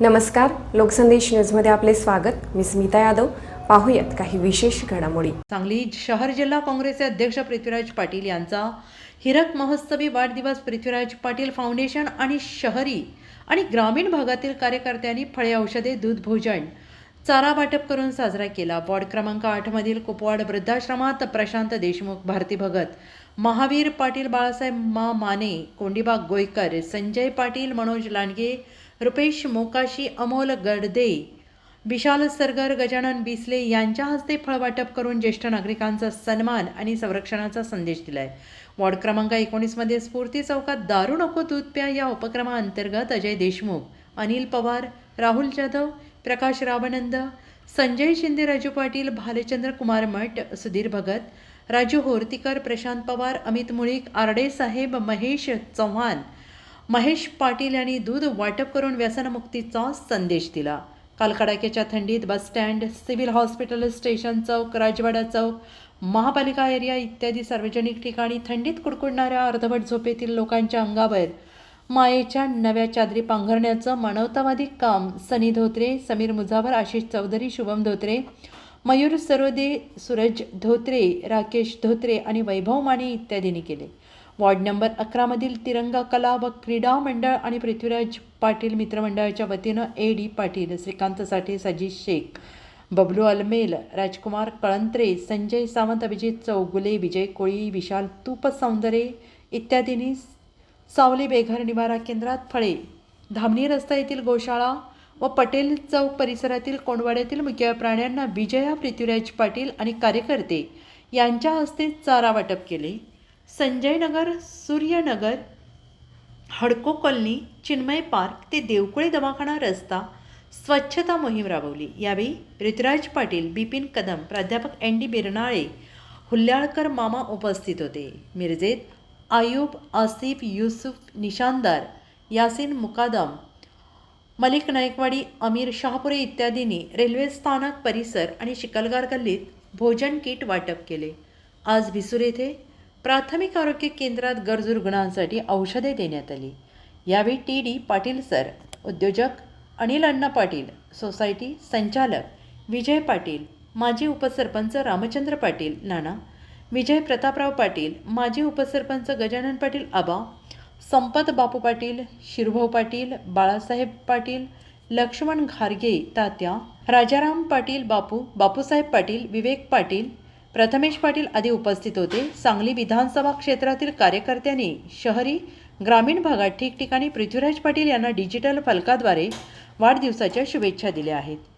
नमस्कार लोकसंदेश न्यूजमध्ये आपले स्वागत. मी स्मिता यादव. पाहूयात काही विशेष घडामोडी. सांगली शहर जिल्हा काँग्रेसचे अध्यक्ष पृथ्वीराज पाटील यांचा हिरक महोत्सवी वाढदिवस पृथ्वीराज पाटील फाउंडेशन आणि शहरी आणि ग्रामीण भागातील कार्यकर्त्यांनी फळे औषधे दूध भोजन चारा वाटप करून साजरा केला. वॉर्ड क्रमांक आठमधील कुपवाड वृद्धाश्रमात प्रशांत देशमुख भारती भगत महावीर पाटील बाळासाहेब मा माने कोंडीबाग गोयकर संजय पाटील मनोज लांडगे रुपेश मोकाशी अमोल गडदे विशाल सरगर गजानन बिसले यांच्या हस्ते फळवाटप करून ज्येष्ठ नागरिकांचा सन्मान आणि संरक्षणाचा संदेश दिलाय. वॉर्ड क्रमांक एकोणीसमध्ये स्फूर्ती चौकात दारू नको दूध प्या या उपक्रमाअंतर्गत अजय देशमुख अनिल पवार राहुल जाधव प्रकाश रावनंद संजय शिंदे राजू पाटील भालचंद्र कुमार मठ सुधीर भगत राजू होर्तीकर प्रशांत पवार अमित मुळीक आरडे साहेब महेश चव्हाण महेश पाटील यांनी दूध वाटप करून व्यसनमुक्तीचा संदेश दिला. काल कडाक्याच्या थंडीत bus stand civil hospital station चौक राजवाडा चौक महापालिका एरिया इत्यादी सार्वजनिक ठिकाणी थंडीत कुडकुडणाऱ्या अर्धवट झोपेतील लोकांच्या अंगावर मायेच्या नव्या चादरी पांघरण्याचं मानवतावादी काम सनी धोत्रे समीर मुजावर आशिष चौधरी शुभम धोत्रे मयूर सरोदे सूरज धोत्रे राकेश धोत्रे आणि वैभव माने इत्यादींनी केले. वॉर्ड नंबर अकरामधील तिरंगा कला व क्रीडा मंडळ आणि पृथ्वीराज पाटील मित्रमंडळाच्या वतीनं ए डी पाटील श्रीकांतसाठी सजी शेख बबलू अलमेल राजकुमार कळंत्रे संजय सावंत अभिजित चौगुले विजय कोळी विशाल तूप सौंदर्य इत्यादींनी सावली बेघर निवारा केंद्रात फळे धामणी रस्ता येथील गोशाळा व पटेल चौक परिसरातील कोंडवाड्यातील मुख्य प्राण्यांना विजया पृथ्वीराज पाटील आणि कार्यकर्ते यांच्या हस्ते चारा वाटप केले. संजयनगर सूर्यनगर हडको कॉलनी चिन्मय पार्क ते देवकुळे दवाखाना रस्ता स्वच्छता मोहीम राबवली. यावेळी ऋतुराज पाटील बिपिन कदम प्राध्यापक एन डी बिरनाळे हुल्ल्याळकर मामा उपस्थित होते. मिरजेत आयूब आसिफ युसुफ निशानदार यासिन मुकादम मलिक नायकवाडी अमीर शहापुरे इत्यादींनी रेल्वे स्थानक परिसर आणि शिकलगार गल्लीत भोजन किट वाटप केले. आज भिसूर येथे प्राथमिक आरोग्य केंद्रात गरजू रुग्णांसाठी औषधे देण्यात आली. यावेळी टी डी पाटील सर उद्योजक अनिल अण्णा पाटील सोसायटी संचालक विजय पाटील माजी उपसरपंच रामचंद्र पाटील नाना विजय प्रतापराव पाटील माजी उपसरपंच गजानन पाटील आबा संपत बापू पाटील शिरभाऊ पाटील बाळासाहेब पाटील लक्ष्मण घारगे तात्या राजाराम पाटील बापू बापूसाहेब पाटील विवेक पाटील प्रथमेश पाटील आदी उपस्थित होते. सांगली विधानसभा क्षेत्रातील कार्यकर्त्यांनी शहरी ग्रामीण भागात ठिकठिकाणी पृथ्वीराज पाटील यांना डिजिटल फलकाद्वारे वाढदिवसाच्या शुभेच्छा दिल्या आहेत.